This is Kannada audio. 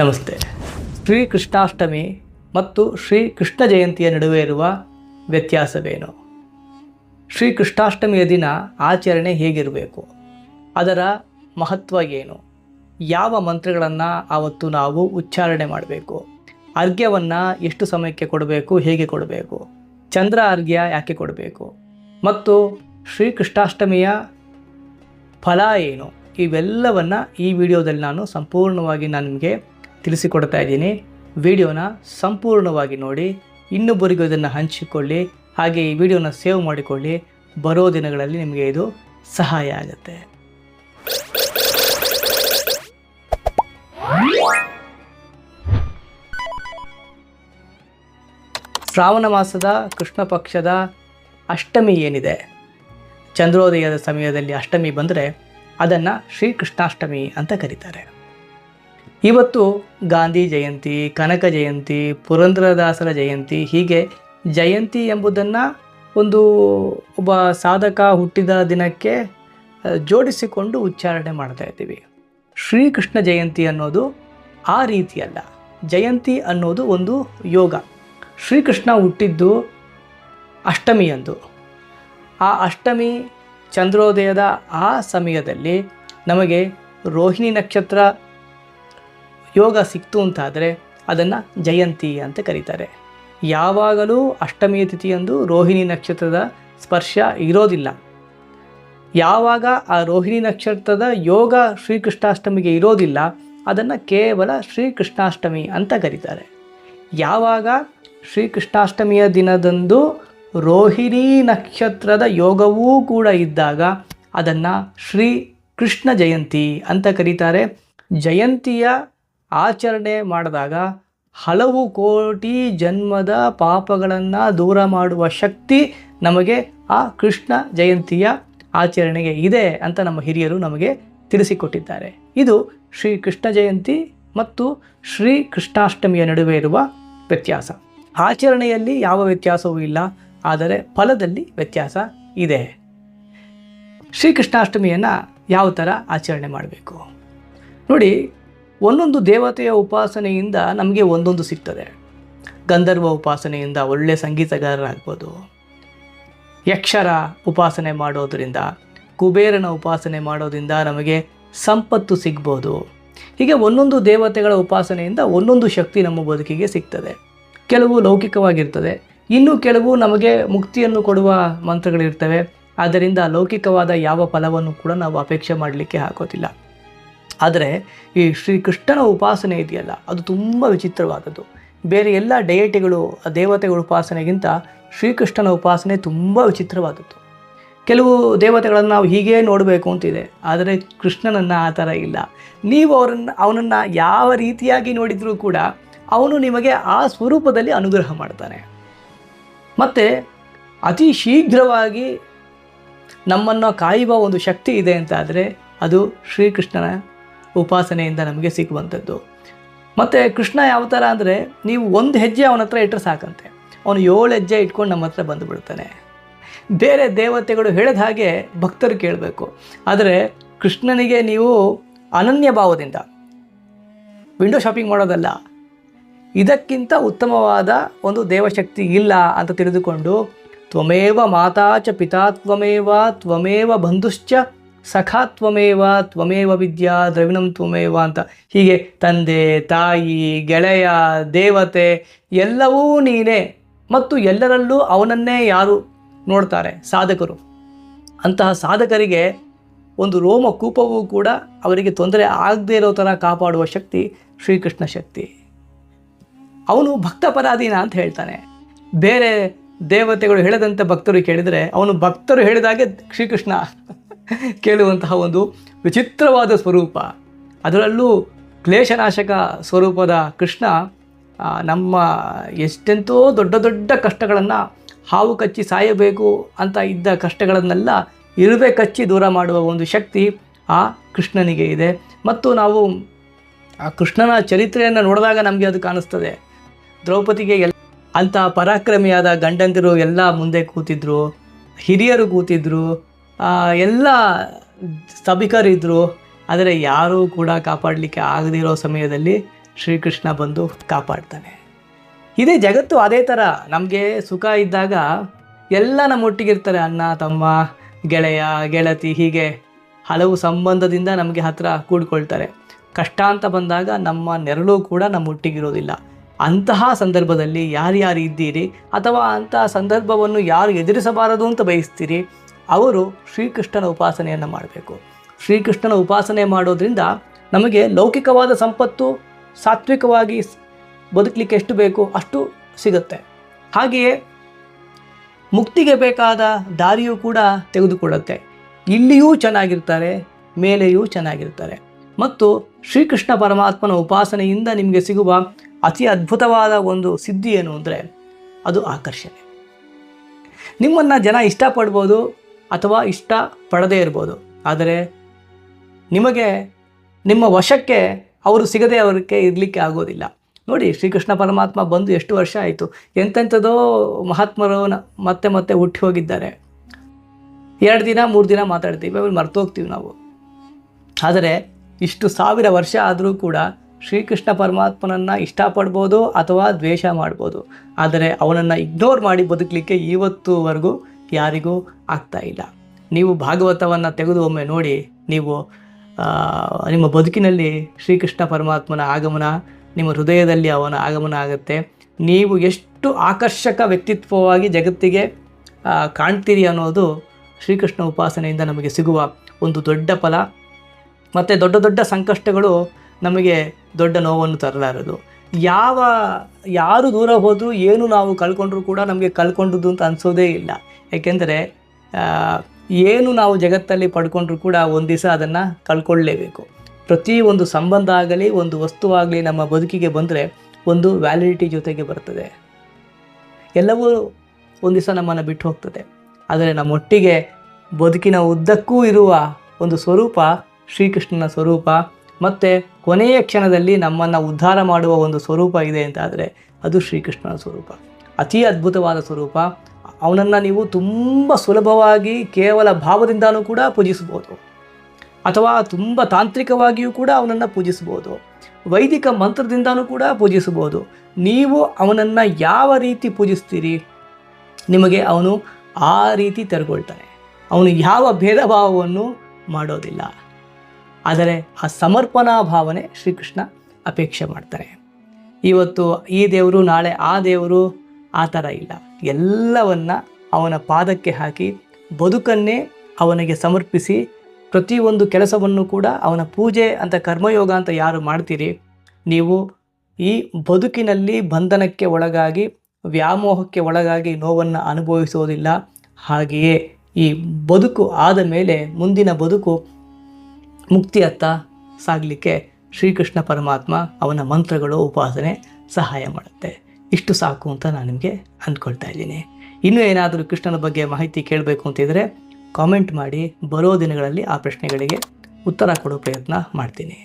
ನಮಸ್ತೆ. ಶ್ರೀ ಕೃಷ್ಣಾಷ್ಟಮಿ ಮತ್ತು ಶ್ರೀ ಕೃಷ್ಣ ಜಯಂತಿಯ ನಡುವೆ ಇರುವ ವ್ಯತ್ಯಾಸವೇನು? ಶ್ರೀ ಕೃಷ್ಣಾಷ್ಟಮಿಯ ದಿನ ಆಚರಣೆ ಹೇಗಿರಬೇಕು? ಅದರ ಮಹತ್ವ ಏನು? ಯಾವ ಮಂತ್ರಗಳನ್ನು ಆವತ್ತು ನಾವು ಉಚ್ಚಾರಣೆ ಮಾಡಬೇಕು? ಅರ್ಘ್ಯವನ್ನು ಎಷ್ಟು ಸಮಯಕ್ಕೆ ಕೊಡಬೇಕು? ಹೇಗೆ ಕೊಡಬೇಕು? ಚಂದ್ರ ಅರ್ಘ್ಯ ಯಾಕೆ ಕೊಡಬೇಕು? ಮತ್ತು ಶ್ರೀ ಕೃಷ್ಣಾಷ್ಟಮಿಯ ಫಲ ಏನು? ಇವೆಲ್ಲವನ್ನು ಈ ವಿಡಿಯೋದಲ್ಲಿ ನಾನು ಸಂಪೂರ್ಣವಾಗಿ ನಾನು ನಿಮಗೆ ತಿಳಿಸಿಕೊಡ್ತಾ ಇದ್ದೀನಿ. ವಿಡಿಯೋನ ಸಂಪೂರ್ಣವಾಗಿ ನೋಡಿ, ಇನ್ನೊಬ್ಬರಿಗೂ ಇದನ್ನು ಹಂಚಿಕೊಳ್ಳಿ, ಹಾಗೆ ಈ ವಿಡಿಯೋನ ಸೇವ್ ಮಾಡಿಕೊಳ್ಳಿ. ಬರೋ ದಿನಗಳಲ್ಲಿ ನಿಮಗೆ ಇದು ಸಹಾಯ ಆಗುತ್ತೆ. ಶ್ರಾವಣ ಮಾಸದ ಕೃಷ್ಣ ಪಕ್ಷದ ಅಷ್ಟಮಿ ಏನಿದೆ? ಚಂದ್ರೋದಯದ ಸಮಯದಲ್ಲಿ ಅಷ್ಟಮಿ ಬಂದರೆ ಅದನ್ನು ಶ್ರೀಕೃಷ್ಣಾಷ್ಟಮಿ ಅಂತ ಕರೀತಾರೆ. ಇವತ್ತು ಗಾಂಧಿ ಜಯಂತಿ, ಕನಕ ಜಯಂತಿ, ಪುರಂದ್ರದಾಸರ ಜಯಂತಿ ಹೀಗೆ ಜಯಂತಿ ಎಂಬುದನ್ನು ಒಂದು ಒಬ್ಬ ಸಾಧಕ ಹುಟ್ಟಿದ ದಿನಕ್ಕೆ ಜೋಡಿಸಿಕೊಂಡು ಉಚ್ಚಾರಣೆ ಮಾಡ್ತಾ ಇದ್ದೀವಿ. ಶ್ರೀಕೃಷ್ಣ ಜಯಂತಿ ಅನ್ನೋದು ಆ ರೀತಿಯಲ್ಲ. ಜಯಂತಿ ಅನ್ನೋದು ಒಂದು ಯೋಗ. ಶ್ರೀಕೃಷ್ಣ ಹುಟ್ಟಿದ್ದು ಅಷ್ಟಮಿಯಂದು ಆ ಅಷ್ಟಮಿ ಚಂದ್ರೋದಯದ ಆ ಸಮಯದಲ್ಲಿ ನಮಗೆ ರೋಹಿಣಿ ನಕ್ಷತ್ರ ಯೋಗ ಸಿಕ್ತು ಅಂತಾದರೆ ಅದನ್ನು ಜಯಂತಿ ಅಂತ ಕರೀತಾರೆ. ಯಾವಾಗಲೂ ಅಷ್ಟಮಿಯ ತಿಥಿಯಂದು ರೋಹಿಣಿ ನಕ್ಷತ್ರದ ಸ್ಪರ್ಶ ಇರೋದಿಲ್ಲ. ಯಾವಾಗ ಆ ರೋಹಿಣಿ ನಕ್ಷತ್ರದ ಯೋಗ ಶ್ರೀಕೃಷ್ಣಾಷ್ಟಮಿಗೆ ಇರೋದಿಲ್ಲ, ಅದನ್ನು ಕೇವಲ ಶ್ರೀಕೃಷ್ಣಾಷ್ಟಮಿ ಅಂತ ಕರೀತಾರೆ. ಯಾವಾಗ ಶ್ರೀಕೃಷ್ಣಾಷ್ಟಮಿಯ ದಿನದಂದು ರೋಹಿಣಿ ನಕ್ಷತ್ರದ ಯೋಗವೂ ಕೂಡ ಇದ್ದಾಗ ಅದನ್ನು ಶ್ರೀ ಕೃಷ್ಣ ಜಯಂತಿ ಅಂತ ಕರೀತಾರೆ. ಜಯಂತಿಯ ಆಚರಣೆ ಮಾಡಿದಾಗ ಹಲವು ಕೋಟಿ ಜನ್ಮದ ಪಾಪಗಳನ್ನು ದೂರ ಮಾಡುವ ಶಕ್ತಿ ನಮಗೆ ಆ ಕೃಷ್ಣ ಜಯಂತಿಯ ಆಚರಣೆಗೆ ಇದೆ ಅಂತ ನಮ್ಮ ಹಿರಿಯರು ನಮಗೆ ತಿಳಿಸಿಕೊಟ್ಟಿದ್ದಾರೆ. ಇದು ಶ್ರೀ ಕೃಷ್ಣ ಜಯಂತಿ ಮತ್ತು ಶ್ರೀ ಕೃಷ್ಣಾಷ್ಟಮಿಯ ನಡುವೆ ಇರುವ ವ್ಯತ್ಯಾಸ. ಆಚರಣೆಯಲ್ಲಿ ಯಾವ ವ್ಯತ್ಯಾಸವೂ ಇಲ್ಲ, ಆದರೆ ಫಲದಲ್ಲಿ ವ್ಯತ್ಯಾಸ ಇದೆ. ಶ್ರೀಕೃಷ್ಣಾಷ್ಟಮಿಯನ್ನು ಯಾವ ಥರ ಆಚರಣೆ ಮಾಡಬೇಕು? ನೋಡಿ ಒಂದೊಂದು ದೇವತೆಯ ಉಪಾಸನೆಯಿಂದ ನಮಗೆ ಒಂದೊಂದು ಸಿಗ್ತದೆ. ಗಂಧರ್ವ ಉಪಾಸನೆಯಿಂದ ಒಳ್ಳೆಯ ಸಂಗೀತಗಾರರಾಗ್ಬೋದು. ಯಕ್ಷರ ಉಪಾಸನೆ ಮಾಡೋದರಿಂದ, ಕುಬೇರನ ಉಪಾಸನೆ ಮಾಡೋದರಿಂದ ನಮಗೆ ಸಂಪತ್ತು ಸಿಗ್ಬೋದು. ಹೀಗೆ ಒಂದೊಂದು ದೇವತೆಗಳ ಉಪಾಸನೆಯಿಂದ ಒಂದೊಂದು ಶಕ್ತಿ ನಮ್ಮ ಬದುಕಿಗೆ ಸಿಗ್ತದೆ. ಕೆಲವು ಲೌಕಿಕವಾಗಿರ್ತದೆ. ಇನ್ನು ಕೆಲವು ನಮಗೆ ಮುಕ್ತಿಯನ್ನು ಕೊಡುವ ಮಂತ್ರಗಳಿರ್ತವೆ. ಆದ್ದರಿಂದ ಲೌಕಿಕವಾದ ಯಾವ ಫಲವನ್ನು ಕೂಡ ನಾವು ಅಪೇಕ್ಷೆ ಮಾಡಲಿಕ್ಕೆ ಆಗೋದಿಲ್ಲ ಆದರೆ ಈ ಶ್ರೀಕೃಷ್ಣನ ಉಪಾಸನೆ ಇದೆಯಲ್ಲ, ಅದು ತುಂಬ ವಿಚಿತ್ರವಾದದ್ದು. ಬೇರೆ ಎಲ್ಲ ಡಯಟಿಗಳು ದೇವತೆಗಳ ಉಪಾಸನೆಗಿಂತ ಶ್ರೀಕೃಷ್ಣನ ಉಪಾಸನೆ ತುಂಬ ವಿಚಿತ್ರವಾದದ್ದು. ಕೆಲವು ದೇವತೆಗಳನ್ನು ನಾವು ಹೀಗೇ ನೋಡಬೇಕು ಅಂತಿದೆ, ಆದರೆ ಕೃಷ್ಣನನ್ನು ಆ ಥರ ಇಲ್ಲ. ನೀವು ಅವರನ್ನು, ಅವನನ್ನು ಯಾವ ರೀತಿಯಾಗಿ ನೋಡಿದರೂ ಕೂಡ ಅವನು ನಿಮಗೆ ಆ ಸ್ವರೂಪದಲ್ಲಿ ಅನುಗ್ರಹ ಮಾಡ್ತಾನೆ. ಮತ್ತು ಅತಿ ಶೀಘ್ರವಾಗಿ ನಮ್ಮನ್ನು ಕಾಯುವ ಒಂದು ಶಕ್ತಿ ಇದೆ ಅಂತಾದರೆ ಅದು ಶ್ರೀಕೃಷ್ಣನ ಉಪಾಸನೆಯಿಂದ ನಮಗೆ ಸಿಗುವಂಥದ್ದು ಮತ್ತು ಕೃಷ್ಣ ಯಾವ ಥರ ಅಂದರೆ ನೀವು ಒಂದು ಹೆಜ್ಜೆ ಅವನ ಹತ್ರ ಇಟ್ಟರೆ ಸಾಕಂತೆ. ಅವನು ಏಳು ಹೆಜ್ಜೆ ಇಟ್ಕೊಂಡು ನಮ್ಮ ಹತ್ರ ಬಂದುಬಿಡ್ತಾನೆ. ಬೇರೆ ದೇವತೆಗಳು ಹೇಳಿದ ಹಾಗೆ ಭಕ್ತರು ಕೇಳಬೇಕು. ಆದರೆ ಕೃಷ್ಣನಿಗೆ ನೀವು ಅನನ್ಯ ಭಾವದಿಂದ, ವಿಂಡೋ ಶಾಪಿಂಗ್ ಮಾಡೋದಲ್ಲ, ಇದಕ್ಕಿಂತ ಉತ್ತಮವಾದ ಒಂದು ದೇವಶಕ್ತಿ ಇಲ್ಲ ಅಂತ ತಿಳಿದುಕೊಂಡು, ತ್ವಮೇವ ಮಾತಾ ಚ ಪಿತಾ, ತ್ವಮೇವ ತ್ವಮೇವ ಬಂಧುಶ್ಚ ಸಖಾ ತ್ವಮೇವ ತ್ವಮೇವ ವಿದ್ಯಾ, ದ್ರವಿಣಂ ತ್ವಮೇವ ಅಂತ. ಹೀಗೆ ತಂದೆ, ತಾಯಿ, ಗೆಳೆಯ, ದೇವತೆ, ಎಲ್ಲವೂ ನೀನೇ ಮತ್ತು ಎಲ್ಲರಲ್ಲೂ ಅವನನ್ನೇ ಯಾರು ನೋಡ್ತಾರೆ? ಸಾಧಕರು. ಅಂತಹ ಸಾಧಕರಿಗೆ ಒಂದು ರೋಮ ಕೂಪವೂ ಕೂಡ ಅವರಿಗೆ ತೊಂದರೆ ಆಗದೇ ಇರೋ ಥರ ಕಾಪಾಡುವ ಶಕ್ತಿ ಶ್ರೀಕೃಷ್ಣ ಶಕ್ತಿ. ಅವನು ಭಕ್ತ ಪರಾಧೀನ ಅಂತ ಹೇಳ್ತಾನೆ. ಬೇರೆ ದೇವತೆಗಳು ಹೇಳದಂತೆ ಭಕ್ತರು ಕೇಳಿದರೆ ಅವನು ಭಕ್ತರು ಹೇಳಿದಾಗೆ ಶ್ರೀಕೃಷ್ಣ. ಕೇಳುವಂತಹ ಒಂದು ವಿಚಿತ್ರವಾದ ಸ್ವರೂಪ. ಅದರಲ್ಲೂ ಕ್ಲೇಶನಾಶಕ ಸ್ವರೂಪದ ಕೃಷ್ಣ ನಮ್ಮ ಎಷ್ಟೆಂತೋ ದೊಡ್ಡ ದೊಡ್ಡ ಕಷ್ಟಗಳನ್ನು ಹಾವು ಕಚ್ಚಿ ಸಾಯಬೇಕು ಅಂತ ಇದ್ದ ಕಷ್ಟಗಳನ್ನೆಲ್ಲ ಇರುವೆ ಕಚ್ಚಿ ದೂರ ಮಾಡುವ ಒಂದು ಶಕ್ತಿ ಆ ಕೃಷ್ಣನಿಗೆ ಇದೆ. ಮತ್ತು ನಾವು ಆ ಕೃಷ್ಣನ ಚರಿತ್ರೆಯನ್ನು ನೋಡಿದಾಗ ನಮಗೆ ಅದು ಕಾಣಿಸ್ತದೆ. ದ್ರೌಪದಿಗೆ ಎಲ್ಲ ಅಂಥ ಪರಾಕ್ರಮಿಯಾದ ಗಂಡಂದಿರು ಎಲ್ಲ ಮುಂದೆ ಕೂತಿದ್ರು, ಹಿರಿಯರು ಕೂತಿದ್ರು ಎಲ್ಲ ಸಭಿಕರಿದ್ದರು ಆದರೆ ಯಾರೂ ಕೂಡ ಕಾಪಾಡಲಿಕ್ಕೆ ಆಗದಿರೋ ಸಮಯದಲ್ಲಿ ಶ್ರೀಕೃಷ್ಣ ಬಂದು ಕಾಪಾಡ್ತಾನೆ. ಇದೇ ಜಗತ್ತು ಅದೇ ಥರ. ನಮಗೆ ಸುಖ ಇದ್ದಾಗ ಎಲ್ಲ ನಮ್ಮ ಒಟ್ಟಿಗಿರ್ತಾರೆ ಅಣ್ಣ, ತಮ್ಮ, ಗೆಳೆಯ, ಗೆಳತಿ, ಹೀಗೆ ಹಲವು ಸಂಬಂಧದಿಂದ ನಮಗೆ ಹತ್ರ ಕೂಡ್ಕೊಳ್ತಾರೆ. ಕಷ್ಟ ಅಂತ ಬಂದಾಗ ನಮ್ಮ ನೆರಳು ಕೂಡ ನಮ್ಮ ಒಟ್ಟಿಗಿರೋದಿಲ್ಲ ಅಂತಹ ಸಂದರ್ಭದಲ್ಲಿ ಯಾರ್ಯಾರು ಇದ್ದೀರಿ ಅಥವಾ ಅಂತಹ ಸಂದರ್ಭವನ್ನು ಯಾರು ಎದುರಿಸಬಾರದು ಅಂತ ಬಯಸ್ತೀರಿ? ಅವರು ಶ್ರೀಕೃಷ್ಣನ ಉಪಾಸನೆಯನ್ನು ಮಾಡಬೇಕು. ಶ್ರೀಕೃಷ್ಣನ ಉಪಾಸನೆ ಮಾಡೋದ್ರಿಂದ ನಮಗೆ ಲೌಕಿಕವಾದ ಸಂಪತ್ತು ಸಾತ್ವಿಕವಾಗಿ ಬದುಕಲಿಕ್ಕೆ ಎಷ್ಟು ಬೇಕು ಅಷ್ಟು ಸಿಗುತ್ತೆ. ಹಾಗೆಯೇ ಮುಕ್ತಿಗೆ ಬೇಕಾದ ದಾರಿಯೂ ಕೂಡ ತೆಗೆದುಕೊಳ್ಳುತ್ತೆ. ಇಲ್ಲಿಯೂ ಚೆನ್ನಾಗಿರ್ತಾರೆ, ಮೇಲೆಯೂ ಚೆನ್ನಾಗಿರ್ತಾರೆ. ಮತ್ತು ಶ್ರೀಕೃಷ್ಣ ಪರಮಾತ್ಮನ ಉಪಾಸನೆಯಿಂದ ನಿಮಗೆ ಸಿಗುವ ಅತಿ ಅದ್ಭುತವಾದ ಒಂದು ಸಿದ್ಧಿ ಏನು ಅಂದರೆ ಅದು ಆಕರ್ಷಣೆ. ನಿಮ್ಮನ್ನು ಜನ ಇಷ್ಟಪಡ್ಬೋದು ಅಥವಾ ಇಷ್ಟ ಪಡದೇ ಇರ್ಬೋದು. ಆದರೆ ನಿಮಗೆ, ನಿಮ್ಮ ವಶಕ್ಕೆ ಅವರು ಸಿಗದೆ ಅವರಿಗೆ ಇರಲಿಕ್ಕೆ ಆಗೋದಿಲ್ಲ. ನೋಡಿ, ಶ್ರೀಕೃಷ್ಣ ಪರಮಾತ್ಮ ಬಂದು ಎಷ್ಟು ವರ್ಷ ಆಯಿತು. ಎಂತೆಂಥದೋ ಮಹಾತ್ಮರು ಮತ್ತೆ ಮತ್ತೆ ಹುಟ್ಟಿ ಹೋಗಿದ್ದಾರೆ. ಎರಡು ದಿನ, ಮೂರು ದಿನ ಮಾತಾಡ್ತೀವಿ, ಆಮೇಲೆ ಮರ್ತೋಗ್ತೀವಿ ನಾವು. ಆದರೆ ಇಷ್ಟು ಸಾವಿರ ವರ್ಷ ಆದರೂ ಕೂಡ ಶ್ರೀಕೃಷ್ಣ ಪರಮಾತ್ಮನನ್ನು ಇಷ್ಟಪಡ್ಬೋದು ಅಥವಾ ದ್ವೇಷ ಮಾಡ್ಬೋದು. ಆದರೆ ಅವನನ್ನು ಇಗ್ನೋರ್ ಮಾಡಿ ಬದುಕಲಿಕ್ಕೆ ಇವತ್ತುವರೆಗೂ ಯಾರಿಗೂ ಆಗ್ತಾ ಇಲ್ಲ. ನೀವು ಭಾಗವತವನ್ನು ತೆಗೆದು ಒಮ್ಮೆ ನೋಡಿ, ನೀವು ನಿಮ್ಮ ಬದುಕಿನಲ್ಲಿ ಶ್ರೀಕೃಷ್ಣ ಪರಮಾತ್ಮನ ಆಗಮನ, ನಿಮ್ಮ ಹೃದಯದಲ್ಲಿ ಅವನ ಆಗಮನ ಆಗುತ್ತೆ. ನೀವು ಎಷ್ಟು ಆಕರ್ಷಕ ವ್ಯಕ್ತಿತ್ವವಾಗಿ ಜಗತ್ತಿಗೆ ಕಾಣ್ತೀರಿ ಅನ್ನೋದು ಶ್ರೀಕೃಷ್ಣ ಉಪಾಸನೆಯಿಂದ ನಮಗೆ ಸಿಗುವ ಒಂದು ದೊಡ್ಡ ಫಲ. ಮತ್ತು ದೊಡ್ಡ ದೊಡ್ಡ ಸಂಕಷ್ಟಗಳು ನಮಗೆ ದೊಡ್ಡ ನೋವನ್ನು ತರಲಾರದು. ಯಾವ, ಯಾರು ದೂರ ಹೋದರೂ ಏನು ನಾವು ಕಳ್ಕೊಂಡ್ರೂ ಕೂಡ ನಮಗೆ ಕಳ್ಕೊಂಡದ್ದು ಅಂತ ಅನಿಸೋದೇ ಇಲ್ಲ. ಏಕೆಂದರೆ ಏನು ನಾವು ಜಗತ್ತಲ್ಲಿ ಪಡ್ಕೊಂಡ್ರೂ ಕೂಡ ಒಂದು ದಿವಸ ಅದನ್ನು ಕಳ್ಕೊಳ್ಳೇಬೇಕು. ಪ್ರತಿ ಒಂದು ಸಂಬಂಧ ಆಗಲಿ, ಒಂದು ವಸ್ತುವಾಗಲಿ ನಮ್ಮ ಬದುಕಿಗೆ ಬಂದರೆ ಒಂದು ವ್ಯಾಲಿಡಿಟಿ ಜೊತೆಗೆ ಬರ್ತದೆ. ಎಲ್ಲವೂ ಒಂದು ದಿವಸ ನಮ್ಮನ್ನು ಬಿಟ್ಟು ಹೋಗ್ತದೆ. ಆದರೆ ನಮ್ಮೊಟ್ಟಿಗೆ ಬದುಕಿನ ಉದ್ದಕ್ಕೂ ಇರುವ ಒಂದು ಸ್ವರೂಪ ಶ್ರೀಕೃಷ್ಣನ ಸ್ವರೂಪ, ಮತ್ತು ಕೊನೆಯ ಕ್ಷಣದಲ್ಲಿ ನಮ್ಮನ್ನು ಉದ್ಧಾರ ಮಾಡುವ ಒಂದು ಸ್ವರೂಪ ಇದೆ ಅಂತಾದರೆ ಅದು ಶ್ರೀಕೃಷ್ಣನ ಸ್ವರೂಪ. ಅತಿ ಅದ್ಭುತವಾದ ಸ್ವರೂಪ. ಅವನನ್ನು ನೀವು ತುಂಬ ಸುಲಭವಾಗಿ ಕೇವಲ ಭಾವದಿಂದಲೂ ಕೂಡ ಪೂಜಿಸ್ಬೋದು ಅಥವಾ ತುಂಬ ತಾಂತ್ರಿಕವಾಗಿಯೂ ಕೂಡ ಅವನನ್ನು ಪೂಜಿಸ್ಬೋದು ವೈದಿಕ ಮಂತ್ರದಿಂದಲೂ ಕೂಡ ಪೂಜಿಸ್ಬೋದು ನೀವು ಅವನನ್ನು ಯಾವ ರೀತಿ ಪೂಜಿಸ್ತೀರಿ? ನಿಮಗೆ ಅವನು ಆ ರೀತಿ ತೆರೆಗೊಳ್ತಾನೆ. ಅವನು ಯಾವ ಭೇದ ಭಾವವನ್ನು ಮಾಡೋದಿಲ್ಲ. ಆದರೆ ಆ ಸಮರ್ಪಣಾ ಭಾವನೆ ಶ್ರೀಕೃಷ್ಣ ಅಪೇಕ್ಷೆ ಮಾಡ್ತಾರೆ. ಇವತ್ತು ಈ ದೇವರು, ನಾಳೆ ಆ ದೇವರು, ಆ ಥರ ಇಲ್ಲ. ಎಲ್ಲವನ್ನ ಅವನ ಪಾದಕ್ಕೆ ಹಾಕಿ ಬದುಕನ್ನೇ ಅವನಿಗೆ ಸಮರ್ಪಿಸಿ ಪ್ರತಿಯೊಂದು ಕೆಲಸವನ್ನು ಕೂಡ ಅವನ ಪೂಜೆ ಅಂತ ಕರ್ಮಯೋಗ ಅಂತ ಯಾರು ಮಾಡ್ತೀರಿ? ನೀವು ಈ ಬದುಕಿನಲ್ಲಿ ಬಂಧನಕ್ಕೆ ಒಳಗಾಗಿ, ವ್ಯಾಮೋಹಕ್ಕೆ ಒಳಗಾಗಿ ನೋವನ್ನು ಅನುಭವಿಸೋದಿಲ್ಲ ಹಾಗೆಯೇ ಈ ಬದುಕು ಆದ ಮೇಲೆ ಮುಂದಿನ ಬದುಕು ಮುಕ್ತಿಯತ್ತ ಸಾಗಲಿಕ್ಕೆ ಶ್ರೀಕೃಷ್ಣ ಪರಮಾತ್ಮ ಅವನ ಮಂತ್ರಗಳು, ಉಪಾಸನೆ ಸಹಾಯ ಮಾಡುತ್ತೆ. ಇಷ್ಟು ಸಾಕು ಅಂತ ನಾನು ನಿಮಗೆ ಅಂದ್ಕೊಳ್ತಾ ಇದ್ದೀನಿ. ಇನ್ನೂ ಏನಾದರೂ ಕೃಷ್ಣನ ಬಗ್ಗೆ ಮಾಹಿತಿ ಕೇಳಬೇಕು ಅಂತಿದ್ರೆ ಕಾಮೆಂಟ್ ಮಾಡಿ, ಬರೋ ದಿನಗಳಲ್ಲಿ ಆ ಪ್ರಶ್ನೆಗಳಿಗೆ ಉತ್ತರ ಕೊಡೋ ಪ್ರಯತ್ನ ಮಾಡ್ತೀನಿ.